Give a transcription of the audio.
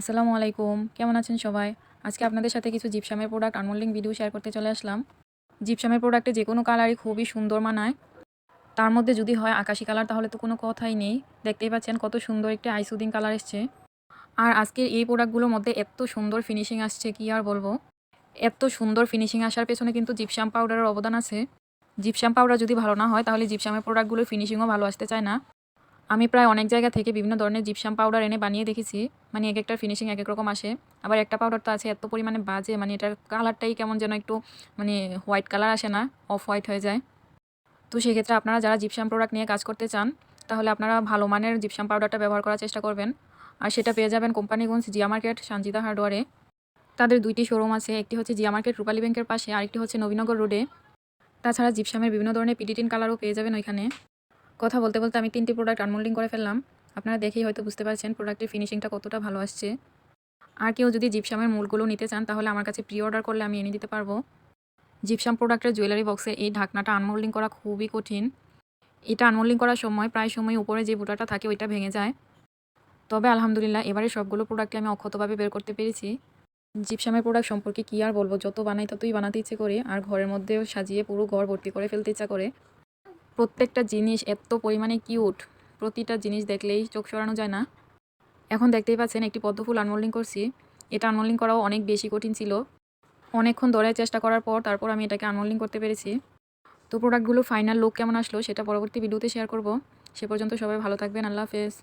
আসসালামু আলাইকুম। কেমন আছেন সবাই? আজকে আপনাদের সাথে কিছু জিপসামের প্রোডাক্ট আনমোল্ডিং ভিডিও শেয়ার করতে চলে আসলাম। জিপসামের প্রোডাক্টে যে কোনো কালারই খুবই সুন্দর মানায়। তার মধ্যে যদি হয় আকাশি কালার তাহলে তো কোনো কথাই নেই। দেখতেই পাচ্ছেন কত সুন্দর একটি আইসুদিং কালার এসছে। আর আজকের এই প্রোডাক্টগুলোর মধ্যে এত সুন্দর ফিনিশিং আসছে, কি আর বলব? এত সুন্দর ফিনিশিং আসার পেছনে কিন্তু জিপসাম পাউডারের অবদান আছে। জিপসাম পাউডার যদি ভালো না হয়, তাহলে জিপসামের প্রোডাক্টগুলোর ফিনিশিংও ভালো আসতে চায় না। আমি প্রায় অনেক জায়গা থেকে বিভিন্ন ধরনের জিপসাম পাউডার এনে বানিয়ে দেখেছি। মানে এক একটা ফিনিশিং এক এক রকম আসে। আবার একটা পাউডার তো আছে, এত পরিমাণে বাজে মানে এটার কালারটাই কেমন যেন একটু মানে হোয়াইট কালার আসে না অফ হোয়াইট হয়ে যায়। তো সেক্ষেত্রে আপনারা যারা জিপসাম প্রোডাক্ট নিয়ে কাজ করতে চান, তাহলে আপনারা ভালো মানের জিপসাম পাউডারটা ব্যবহার করার চেষ্টা করবেন। আর সেটা পেয়ে যাবেন কোম্পানিগঞ্জ জিয়া মার্কেট সঞ্জিতা হার্ডওয়ারে। তাদের দুইটি শোরুম আছে, একটি হচ্ছে জিয়া মার্কেট রূপালী ব্যাংকের পাশে, আরেকটি হচ্ছে নবীনগর রোডে। তাছাড়া জিপসামের বিভিন্ন ধরনের পিডিটিন কালারও পেয়ে যাবেন ওইখানে। কথা বলতে বলতে আমি তিনটি প্রোডাক্ট আনমোল্ডিং করে ফেললাম। আপনারা দেখেই হয়তো বুঝতে পারছেন প্রোডাক্টের ফিনিশিংটা কতটা ভালো আসছে। আর কেউ যদি জিপসামের মূলগুলো নিতে চান, তাহলে আমার কাছে প্রি অর্ডার করলে আমি এনে দিতে পারব। জিপসাম প্রোডাক্টের জুয়েলারি বক্সে এই ঢাকনাটা আনমোল্ডিং করা খুবই কঠিন। এটা আনমোল্ডিং করার সময়, প্রায় সময় উপরে যে বুটাটা থাকে, ওইটা ভেঙে যায়। তবে আলহামদুলিল্লাহ, এবারে সবগুলো প্রোডাক্টে আমি অক্ষতভাবে বের করতে পেরেছি। জিপসামের প্রোডাক্ট সম্পর্কে কী আর বলব? যত বানাই, ততই বানাতে ইচ্ছে করে। আর ঘরের মধ্যেও সাজিয়ে পুরো ঘর ভর্তি করে ফেলতে ইচ্ছা করে। প্রত্যেকটা জিনিস এত পরিমাণে কিউট প্রতিটা জিনিস দেখলেই চোখ সরানো যায় না। এখন দেখতেই পাচ্ছেন একটি পদ্মফুল আনমোল্ডিং করছি। এটা আনমোল্ডিং করাও অনেক বেশি কঠিন ছিল। অনেকক্ষণ ধরে চেষ্টা করার পর তারপর আমি এটাকে আনমোল্ডিং করতে পেরেছি। তো প্রোডাক্টগুলো ফাইনাল লুক কেমন আসলো সেটা পরবর্তী ভিডিওতে শেয়ার করব। সে পর্যন্ত সবাই ভালো থাকবেন। আল্লাহ হাফেজ।